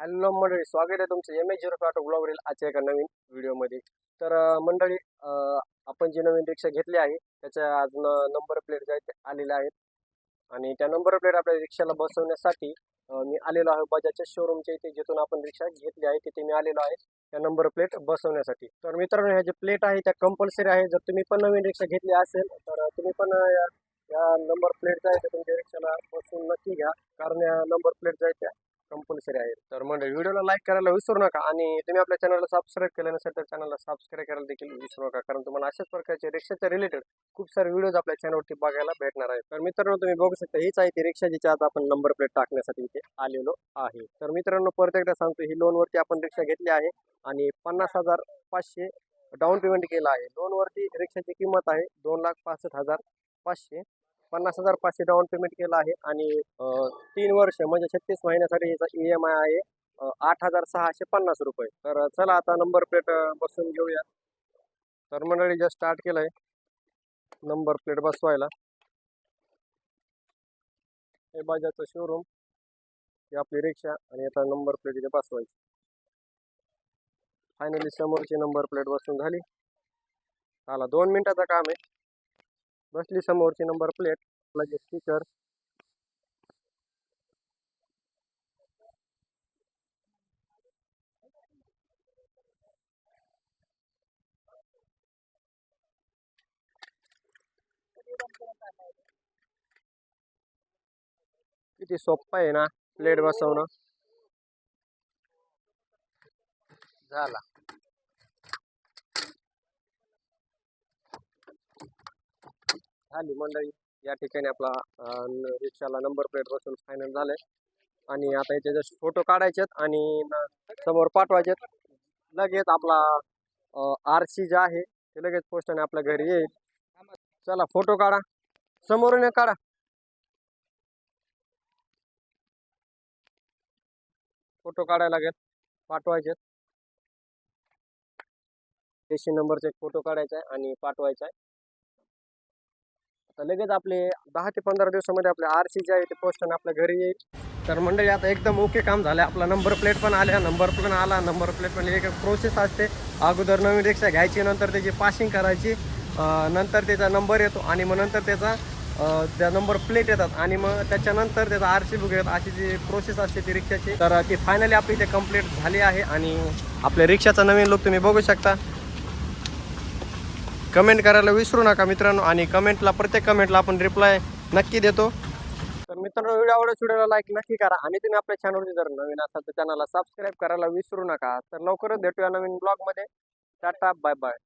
Hello मंडळी स्वागत आहे तुमचं एम एच झिरो ऑटो ब्लॉगवरील आजच्या एका नवीन व्हिडिओमध्ये. तर मंडळी आपण जी नवीन रिक्षा घेतली आहे त्याच्या आज नंबर प्लेट जे आहेत ते आलेल्या आहेत. आणि त्या नंबर प्लेट आपल्या रिक्षाला बसवण्यासाठी मी आलेलो आहे बजाजच्या शोरूमच्या इथे जिथून आपण रिक्षा घेतली आहे तिथे मी आलेलो आहे त्या नंबर प्लेट बसवण्यासाठी. तर मित्रांनो ह्या जे प्लेट आहे त्या कंपल्सरी आहे. जर तुम्ही पण नवीन रिक्षा घेतली असेल तर तुम्ही पण या या नंबर प्लेट जे आहे तुमच्या रिक्षाला बसून नक्की घ्या. कारण या नंबर प्लेट ज्या आहेत त्या कंपल्सरी आहे. तर म्हणजे व्हिडिओला लाईक करायला विसरू नका आणि तुम्ही आपल्या चॅनलला सबस्क्राईब केलं नसेल तर चॅनलला सबस्क्राईब करायला देखील विसरू नका. कारण तुम्हाला अशाच प्रकारचे रिक्षाच्या रिलेटेड खूप सारे व्हिडिओज आपल्या चॅनलवरती बघायला भेटणार आहेत. तर मित्रांनो तुम्ही बघू शकता हीच आहे ती रिक्षा जिच्या आज आपण नंबर प्लेट टाकण्यासाठी इथे आलेलो आहे. तर मित्रांनो परत एकदा सांगतो ही लोनवरती आपण रिक्षा घेतली आहे आणि पन्नास हजार पाचशे डाऊन पेमेंट केलं आहे. लोनवरती रिक्षाची किंमत आहे दोन लाख पासष्ट हजार पाचशे. पन्नास हजार पाचशे डाऊन पेमेंट केलं आहे आणि तीन वर्ष म्हणजे छत्तीस महिन्यासाठी याचा ई एम आय आहे आठ हजार सहाशे पन्नास रुपये. तर चला आता नंबर प्लेट बसून घेऊया. तर मंडळी जस्ट स्टार्ट केलं आहे नंबर प्लेट बसवायला. हे बाजाचं शोरूम ही आपली रिक्षा आणि आता नंबर प्लेट इथे बसवायची. फायनली समोरची नंबर प्लेट बसून झाली. आला दोन मिनिटाचं काम आहे. बसली समोरची नंबर प्लेट लगेच स्टिकर किती सोप्पा आहे ना प्लेट बसवणं. झाला. झाली मंडळी. या ठिकाणी आपला रिक्षाला नंबर प्लेट बसून फायनल झाले आणि आता इथे जस्ट फोटो काढायचेत आणि समोर पाठवायचेत. लगेच आपला आर सी जे आहे ते लगेच पोस्टाने आपल्या घरी येईल. चला फोटो काढा. समोरून काढा. फोटो काढायला लागेल पाठवायचे देशी नंबरचे फोटो काढायचा आहे आणि पाठवायचा आहे. तर लगेच आपले दहा ते पंधरा दिवसामध्ये आपले आर सी जे आहे ते पोस्टाने आपल्या घरी येईल. तर मंडळी आता एकदम ओके काम झालं आपला नंबर प्लेट पण आल्या नंबर पण आला नंबर प्लेट पण एक प्रोसेस असते. अगोदर नवीन रिक्षा घ्यायची नंतर त्याची पासिंग करायची नंतर त्याचा नंबर येतो आणि मग नंतर त्याचा त्या नंबर प्लेट येतात आणि मग त्याच्यानंतर त्याचा आर सी बुक येतात. अशी जी प्रोसेस असते ती रिक्षाची. तर ती फायनली आपली इथे कंप्लीट झाली आहे आणि आपल्या रिक्षाचा नवीन लुक तुम्ही बघू शकता. कमेंट करायला विसरू नका मित्रांनो आणि कमेंटला प्रत्येक कमेंटला आपण रिप्लाय नक्की देतो. तर मित्रांनो व्हिडिओ आवडत व्हिडिओला लाईक नक्की करा आणि तुम्ही आपल्या चॅनलवरती जर नवीन असाल तर चॅनलला सबस्क्राईब करायला विसरू नका. तर लवकरच भेटूया नवीन ब्लॉगमध्ये टाटा बाय बाय